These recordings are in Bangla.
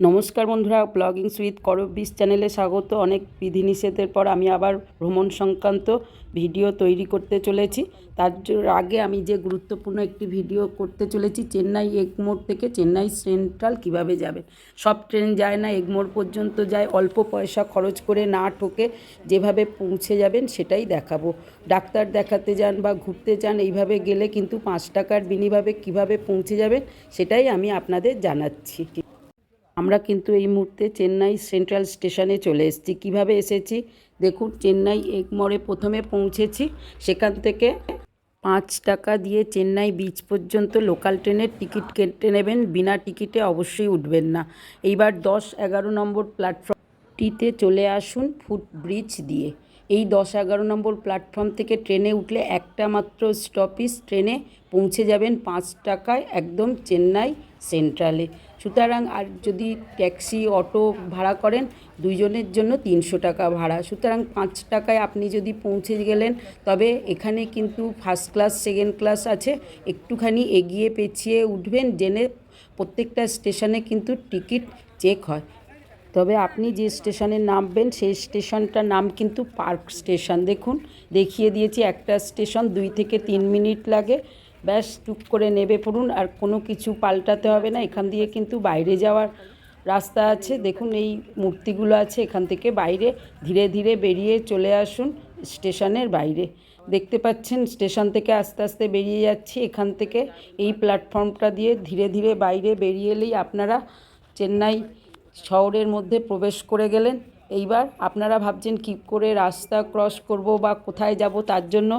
নমস্কার বন্ধুরা ব্লগিং সুইথ করবিস চ্যানেলে স্বাগত। অনেক বিধিনিষেধের পর আমি আবার ভ্রমণ সংক্রান্ত ভিডিও তৈরি করতে চলেছি। তার আগে আমি যে গুরুত্বপূর্ণ একটি ভিডিও করতে চলেছি, চেন্নাই এগমোর থেকে চেন্নাই সেন্ট্রাল কীভাবে যাবে? সব ট্রেন যায় না, এগমোর পর্যন্ত যায়, অল্প পয়সা খরচ করে না ঠকে যেভাবে পৌঁছে যাবেন সেটাই দেখাবো। ডাক্তার দেখাতে যান বা ঘুরতে যান, এইভাবে গেলে কিন্তু পাঁচ টাকার বিনিভাবে কীভাবে পৌঁছে যাবেন সেটাই আমি আপনাদের জানাচ্ছি। আমরা কিন্তু এই মুহূর্তে চেন্নাই সেন্ট্রাল স্টেশনে চলে এসেছি। কীভাবে এসেছি? দেখুন, চেন্নাই এগমোড়ে প্রথমে পৌঁছেছি। সেখান থেকে পাঁচ টাকা দিয়ে চেন্নাই বিচ পর্যন্ত লোকাল ট্রেনের টিকিট কেটে নেবেন। বিনা টিকিটে অবশ্যই উঠবেন না। এইবার দশ এগারো নম্বর প্ল্যাটফর্মটিতে চলে আসুন ফুট ব্রিজ দিয়ে। এই দশ এগারো নম্বর প্ল্যাটফর্ম থেকে ট্রেনে উঠলে একটা মাত্র স্টপিস ট্রেনে পৌঁছে যাবেন পাঁচ টাকায় একদম চেন্নাই সেন্ট্রালে সুতরাং আর যদি ট্যাক্সি, অটো ভাড়া করেন, দুইজনের জন্য তিনশো টাকা ভাড়া। সুতরাং পাঁচ টাকায় আপনি যদি পৌঁছে গেলেন, তবে এখানে কিন্তু ফার্স্ট ক্লাস সেকেন্ড ক্লাস আছে। একটুখানি এগিয়ে পেছিয়ে উঠবেন, জেনে প্রত্যেকটা স্টেশনে কিন্তু টিকিট চেক হয়। তবে আপনি যে স্টেশনে নামবেন, সেই স্টেশনটার নাম কিন্তু পার্ক স্টেশন। দেখুন, দেখিয়ে দিয়েছি, একটা স্টেশন দুই থেকে তিন মিনিট লাগে। ব্যাস টুক করে নেবে পড়ুন, আর কোনো কিছু পাল্টাতে হবে না। এখান দিয়ে কিন্তু বাইরে যাওয়ার রাস্তা আছে। দেখুন, এই মূর্তিগুলো আছে এখান থেকে বাইরে। ধীরে ধীরে বেরিয়ে চলে আসুন স্টেশনের বাইরে। দেখতে পাচ্ছেন, স্টেশন থেকে আস্তে আস্তে বেরিয়ে যাচ্ছি এখান থেকে। এই প্ল্যাটফর্মটা দিয়ে ধীরে ধীরে বাইরে বেরিয়ে এলেই আপনারা চেন্নাই শহরের মধ্যে প্রবেশ করে গেলেন। এইবার আপনারা ভাবছেন, কী করে রাস্তা ক্রস করব বা কোথায় যাব? তার জন্য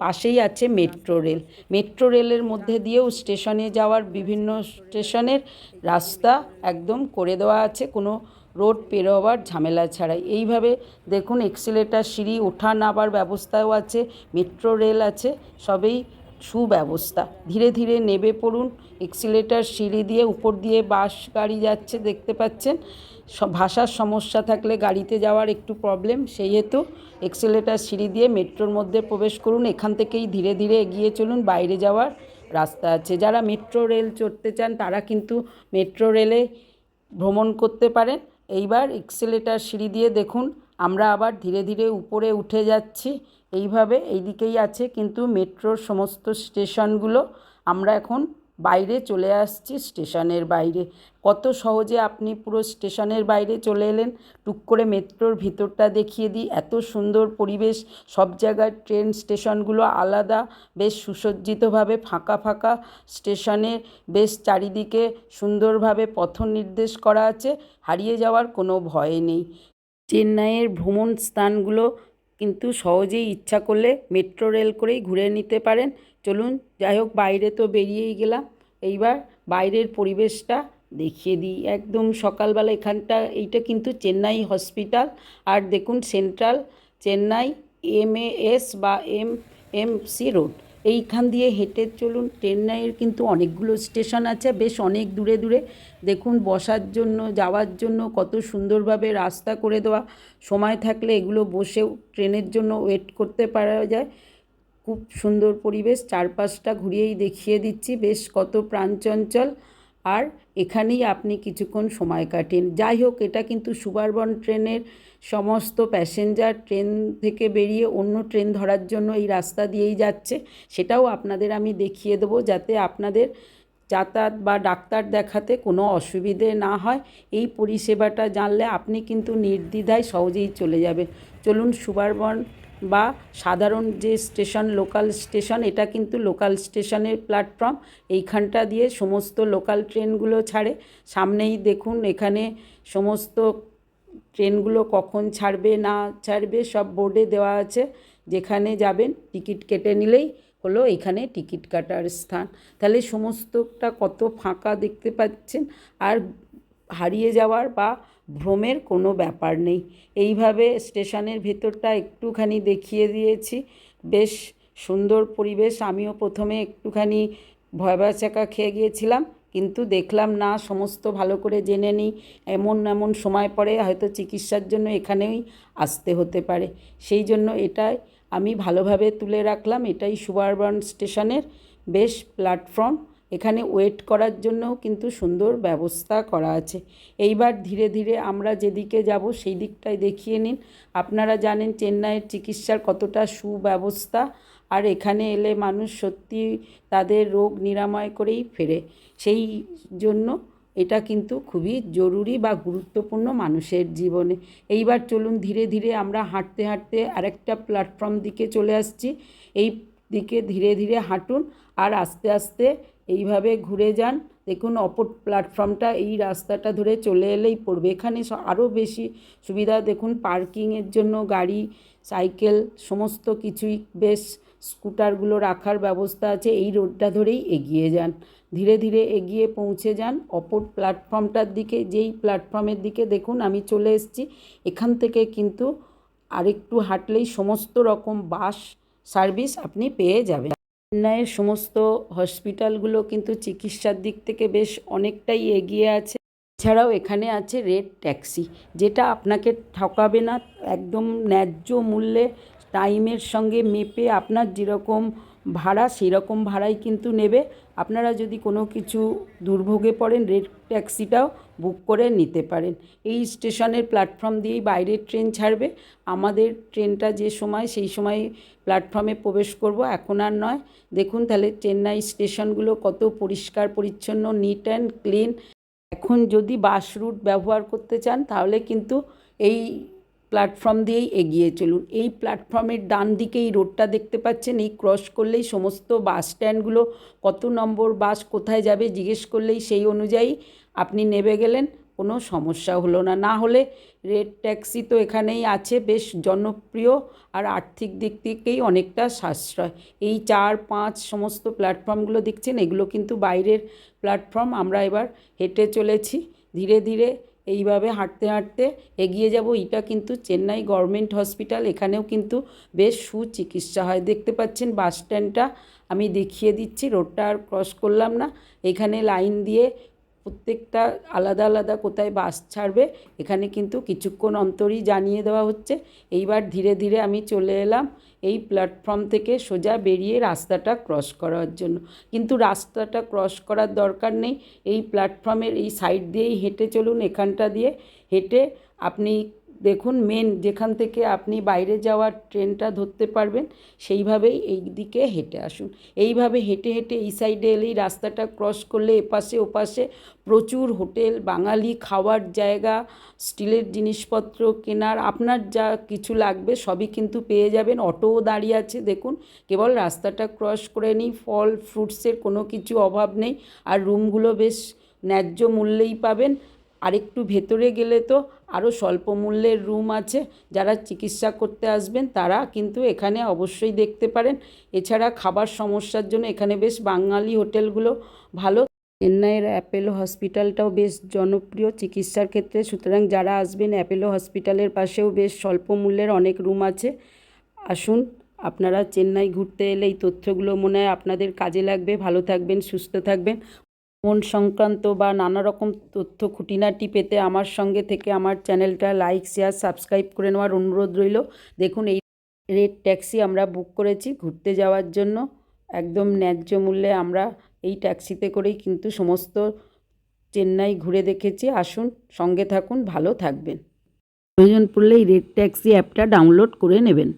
পাশেই আছে মেট্রো রেল। মেট্রো রেলের মধ্যে দিয়েও স্টেশনে যাওয়ার বিভিন্ন স্টেশনের রাস্তা একদম করে দেওয়া আছে। কোনো রোড পেরোবার ঝামেলা ছাড়াই। এইভাবে দেখুন এক্সেলেটার, সিঁড়ি, ওঠা নামার ব্যবস্থাও আছে, মেট্রো রেল আছে, সবেই সুব্যবস্থা। ধীরে ধীরে নেবে পড়ুন এক্সিলেটার সিঁড়ি দিয়ে উপর দিয়ে বাস গাড়ি যাচ্ছে, দেখতে পাচ্ছেন। ভাষার সমস্যা থাকলে গাড়িতে যাওয়ার একটু প্রবলেম সেই হেতু এক্সিলেটার সিঁড়ি দিয়ে মেট্রোর মধ্যে প্রবেশ করুন। এখান থেকেই ধীরে ধীরে এগিয়ে চলুন। বাইরে যাওয়ার রাস্তা আছে। যারা মেট্রো রেল চড়তে চান, তারা কিন্তু মেট্রো রেলে ভ্রমণ করতে পারেন। এইবার এক্সিলেটার সিঁড়ি দিয়ে দেখুন, আমরা আবার ধীরে ধীরে উপরে উঠে যাচ্ছি। এইভাবে এইদিকেই আছে, কিন্তু মেট্রোর সমস্ত স্টেশনগুলো আমরা এখন বাইরে চলে আসছি, স্টেশনের বাইরে। কত সহজে আপনি পুরো স্টেশনের বাইরে চলে এলেন। টুক করে মেট্রোর ভিতরটা দেখিয়ে দিই। এত সুন্দর পরিবেশ, সব জায়গায় ট্রেন স্টেশনগুলো আলাদা, বেশ সুসজ্জিতভাবে ফাঁকা ফাঁকা স্টেশনে, বেশ চারিদিকে সুন্দরভাবে পথ নির্দেশ করা আছে। হারিয়ে যাওয়ার কোনো ভয় নেই। চেন্নাইয়ের ভ্রমণ স্থানগুলো কিন্তু সহজেই ইচ্ছা করলে মেট্রো রেল করেই ঘুরে নিতে পারেন। চলুন যাই হোক বাইরে তো বেরিয়েই গেলাম। এইবার বাইরের পরিবেশটা দেখিয়ে দিই। একদম সকালবেলা এখানটা, এইটা কিন্তু চেন্নাই হসপিটাল। আর দেখুন সেন্ট্রাল, চেন্নাই এম এস বা এম এম সি রোড। এইখান দিয়ে হেঁটে চলুন, চেন্নাইয়ের কিন্তু অনেকগুলো স্টেশন আছে, বেশ অনেক দূরে দূরে। দেখুন বসার জন্য, যাওয়ার জন্য কত সুন্দরভাবে রাস্তা করে দেওয়া। সময় থাকলে এগুলো বসেও ট্রেনের জন্য ওয়েট করতে পারা যায়। খুব সুন্দর পরিবেশ, চারপাশটা ঘুরিয়েই দেখিয়ে দিচ্ছি, বেশ কত প্রাণচঞ্চল। আর এখানেই আপনি কিছুক্ষণ সময় কাটেন। যাই হোক, এটা কিন্তু সুবারবন ট্রেনের সমস্ত প্যাসেঞ্জার, ট্রেন থেকে বেরিয়ে অন্য ট্রেন ধরার জন্য এই রাস্তা দিয়েই যাচ্ছে। সেটাও আপনাদের আমি দেখিয়ে দেবো যাতে আপনাদের যাতায়াত বা ডাক্তার দেখাতে কোনো অসুবিধে না হয়। এই পরিষেবাটা জানলে আপনি কিন্তু নির্দ্বিধায় সহজেই চলে যাবেন। চলুন সুবারবন বা সাধারণ যে স্টেশন লোকাল স্টেশন এটা কিন্তু লোকাল স্টেশনের প্ল্যাটফর্ম এইখানটা দিয়ে সমস্ত লোকাল ট্রেনগুলো ছাড়ে। সামনেই দেখুন, এখানে সমস্ত ট্রেনগুলো কখন ছাড়বে, না ছাড়বে, সব বোর্ডে দেওয়া আছে। যেখানে যাবেন টিকিট কেটে নিলেই হলো এখানে টিকিট কাটার স্থান। তাহলে সমস্তটা কত ফাঁকা দেখতে পাচ্ছেন। আর হারিয়ে যাওয়ার বা ভ্রমের কোনো ব্যাপার নেই। এইভাবে স্টেশনের ভেতরটা একটুখানি দেখিয়ে দিয়েছি। বেশ সুন্দর পরিবেশ। আমিও প্রথমে একটুখানি ভয়বা চাকা খেয়ে গিয়েছিলাম, কিন্তু দেখলাম না, সমস্ত ভালো করে জেনে নিই। এমন এমন সময় পরে হয়তো চিকিৎসার জন্য এখানেই আসতে হতে পারে। সেই জন্য এটাই আমি ভালোভাবে তুলে রাখলাম। এটাই সুবারবন স্টেশনের বেশ প্ল্যাটফর্ম। এখানে ওয়েট করার জন্যও কিন্তু সুন্দর ব্যবস্থা করা আছে। এইবার ধীরে ধীরে আমরা যেদিকে যাব সেই দিকটাই দেখিয়ে নিন। আপনারা জানেন চেন্নাইয়ের চিকিৎসার কতটা সুব্যবস্থা, আর এখানে এলে মানুষ সত্যি তাদের রোগ নিরাময় করেই ফেরে। সেই জন্য এটা কিন্তু খুবই জরুরি বা গুরুত্বপূর্ণ মানুষের জীবনে। এইবার চলুন ধীরে ধীরে আমরা হাঁটতে হাঁটতে আরেকটা প্ল্যাটফর্ম দিকে চলে আসছি। এই দিকে ধীরে ধীরে হাঁটুন আর আস্তে আস্তে এইভাবে ঘুরে যান। দেখুন, অপর প্ল্যাটফর্মটা এই রাস্তাটা ধরে চলে এলেই পড়বে। এখানে আরও বেশি সুবিধা, দেখুন, পার্কিংয়ের জন্য গাড়ি, সাইকেল, সমস্ত কিছুই বেশ স্কুটারগুলো রাখার ব্যবস্থা আছে। এই রোডটা ধরেই এগিয়ে যান। ধীরে ধীরে এগিয়ে পৌঁছে যান। অপর প্ল্যাটফর্মটার দিকে, যেই প্ল্যাটফর্মের দিকে, দেখুন, আমি চলে এসেছি। এখান থেকে কিন্তু আরেকটু হাঁটলেই সমস্ত রকম বাস সার্ভিস আপনি পেয়ে যাবেন। চেন্নাইয়ের সমস্ত হসপিটালগুলো কিন্তু চিকিৎসার দিক থেকে বেশ অনেকটাই এগিয়ে আছে। এছাড়াও এখানে আছে রেড ট্যাক্সি, যেটা আপনাকে ঠকাবে না একদম ন্যায্য মূল্যে টাইমের সঙ্গে মেপে আপনার যেরকম ভাড়া, সেরকম ভাড়াই কিন্তু নেবে। আপনারা যদি কোনো কিছু দুর্ভোগে পড়েন, রেড ট্যাক্সিটাও বুক করে নিতে পারেন। এই স্টেশনের প্ল্যাটফর্ম দিয়েই বাইরের ট্রেন ছাড়বে। আমাদের ট্রেনটা যে সময়, সেই সময় প্ল্যাটফর্মে প্রবেশ করব। এখন আর নয়। দেখুন তাহলে চেন্নাই স্টেশনগুলো কত পরিষ্কার, পরিচ্ছন্ন নিট অ্যান্ড ক্লিন এখন যদি বাস রুট ব্যবহার করতে চান, তাহলে কিন্তু এই প্ল্যাটফর্ম দিয়েই এগিয়ে চলুন। এই প্ল্যাটফর্মের ডান দিকে এই রোডটা দেখতে পাচ্ছেন। এই ক্রস করলেই সমস্ত বাস স্ট্যান্ডগুলো, কত নম্বর বাস কোথায় যাবে জিজ্ঞেস করলেই সেই অনুযায়ী আপনি নেবে গেলেন, কোনো সমস্যা হলো না। না হলে রেড ট্যাক্সি তো এখানেই আছে, বেশ জনপ্রিয় আর আর্থিক দিক থেকেই অনেকটা সাশ্রয়। এই চার, পাঁচ সমস্ত প্ল্যাটফর্মগুলো দেখছেন, এগুলো কিন্তু বাইরের প্ল্যাটফর্ম। আমরা এবার হেঁটে চলেছি। ধীরে ধীরে এইভাবে হাঁটতে হাঁটতে এগিয়ে যাব। এটা কিন্তু চেন্নাই গভর্নমেন্ট হসপিটাল। এখানেও কিন্তু বেশ সুচিকিৎসা হয়। দেখতে পাচ্ছেন বাস স্ট্যান্ডটা আমি দেখিয়ে দিচ্ছি। রোডটা আর ক্রস করলাম না। এখানে লাইন দিয়ে প্রত্যেকটা আলাদা আলাদা কোথায় বাস ছাড়বে, এখানে কিন্তু কিছুক্ষণ অন্তরই জানিয়ে দেওয়া হচ্ছে। এইবার ধীরে ধীরে আমি চলে এলাম এই প্ল্যাটফর্ম থেকে সোজা বেরিয়ে রাস্তাটা ক্রস করার জন্য। কিন্তু রাস্তাটা ক্রস করার দরকার নেই। এই প্ল্যাটফর্মের এই সাইড দিয়েই হেঁটে চলুন, এখানটা দিয়ে হেঁটে আপনি দেখুন মেন যেখান থেকে আপনি বাইরে যাওয়ার ট্রেনটা ধরতে পারবেন, সেইভাবেই এই দিকে হেঁটে আসুন। এইভাবে হেঁটে হেঁটে এই সাইডে এলেই রাস্তাটা ক্রস করলে এপাশে ওপাশে প্রচুর হোটেল, বাঙালি খাওয়ার জায়গা, স্টিলের জিনিসপত্র কেনার, আপনার যা কিছু লাগবে সবই কিন্তু পেয়ে যাবেন। অটোও দাঁড়িয়ে আছে, দেখুন, কেবল রাস্তাটা ক্রস করে নিই ফল ফ্রুটসের কোনো কিছু অভাব নেই। আর রুমগুলো বেশ ন্যায্য মূল্যেই পাবেন। আরেকটু ভেতরে গেলে তো আরও স্বল্প মূল্যের রুম আছে। যারা চিকিৎসা করতে আসবেন, তারা কিন্তু এখানে অবশ্যই দেখতে পারেন। এছাড়া খাবার সমস্যার জন্য এখানে বেশ বাঙালি হোটেলগুলো ভালো। চেন্নাইয়ের অ্যাপেলো হসপিটালটাও বেশ জনপ্রিয় চিকিৎসার ক্ষেত্রে। সুতরাং যারা আসবেন, অ্যাপেলো হসপিটালের পাশেও বেশ স্বল্প মূল্যের অনেক রুম আছে। আসুন, আপনারা চেন্নাই ঘুরতে এলে এই তথ্যগুলো মনে হয় আপনাদের কাজে লাগবে। ভালো থাকবেন, সুস্থ থাকবেন। মন সংক্রান্ত বা নানা রকম তথ্য খুঁটিনাটি পেতে আমার সঙ্গে থেকে আমার চ্যানেলটা লাইক, শেয়ার, সাবস্ক্রাইব করে নেওয়ার অনুরোধ রইল। দেখুন, এই রেড ট্যাক্সি আমরা বুক করেছি ঘুরতে যাওয়ার জন্য। একদম ন্যায্য মূল্যে আমরা এই ট্যাক্সিতে করেই কিন্তু সমস্ত চেন্নাই ঘুরে দেখেছি। আসুন, সঙ্গে থাকুন, ভালো থাকবেন। প্রয়োজন পড়লে এই রেড ট্যাক্সি অ্যাপটা ডাউনলোড করে নেবেন।